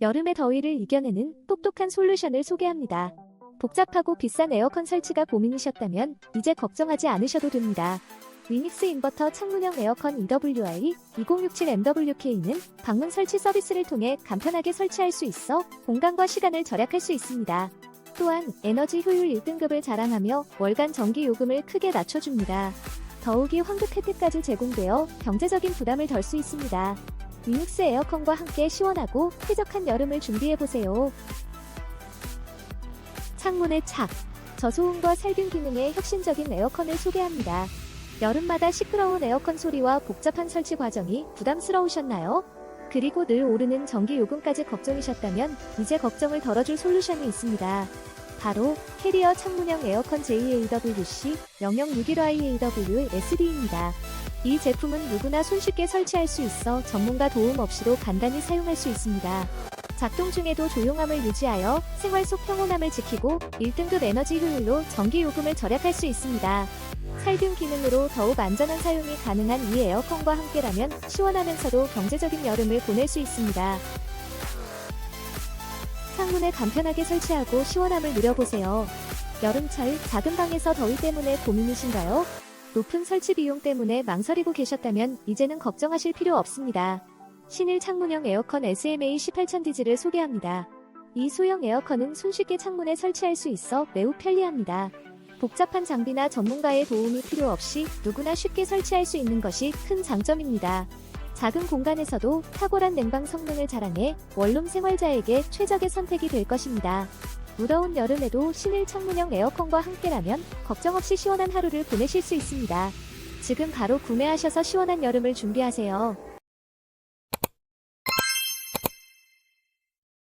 여름의 더위를 이겨내는 똑똑한 솔루션을 소개합니다. 복잡하고 비싼 에어컨 설치가 고민이셨다면 이제 걱정하지 않으셔도 됩니다. 위닉스 인버터 창문형 에어컨 EWI 2067MWK는 방문 설치 서비스를 통해 간편하게 설치할 수 있어 공간과 시간을 절약할 수 있습니다. 또한 에너지 효율 1등급을 자랑하며 월간 전기 요금을 크게 낮춰줍니다. 더욱이 환급 혜택까지 제공되어 경제적인 부담을 덜 수 있습니다. 위닉스 에어컨과 함께 시원하고 쾌적한 여름을 준비해보세요. 창문의 착, 저소음과 살균 기능의 혁신적인 에어컨을 소개합니다. 여름마다 시끄러운 에어컨 소리와 복잡한 설치 과정이 부담스러우셨나요? 그리고 늘 오르는 전기 요금까지 걱정이셨다면 이제 걱정을 덜어줄 솔루션이 있습니다. 바로 캐리어 창문형 에어컨 JAWC 0061IAW SD입니다. 이 제품은 누구나 손쉽게 설치할 수 있어 전문가 도움 없이도 간단히 사용할 수 있습니다. 작동 중에도 조용함을 유지하여 생활 속 평온함을 지키고 1등급 에너지 효율로 전기 요금을 절약할 수 있습니다. 살균 기능으로 더욱 안전한 사용이 가능한 이 에어컨과 함께라면 시원하면서도 경제적인 여름을 보낼 수 있습니다. 창문에 간편하게 설치하고 시원함을 누려보세요. 여름철 작은 방에서 더위 때문에 고민이신가요? 높은 설치 비용 때문에 망설이고 계셨다면 이제는 걱정하실 필요 없습니다. 신일 창문형 에어컨 SMA 18000디즈를 소개합니다. 이 소형 에어컨은 손쉽게 창문에 설치할 수 있어 매우 편리합니다. 복잡한 장비나 전문가의 도움이 필요 없이 누구나 쉽게 설치할 수 있는 것이 큰 장점입니다. 작은 공간에서도 탁월한 냉방 성능을 자랑해 원룸 생활자에게 최적의 선택이 될 것입니다. 무더운 여름에도 신일 창문형 에어컨과 함께라면 걱정 없이 시원한 하루를 보내실 수 있습니다. 지금 바로 구매하셔서 시원한 여름을 준비하세요.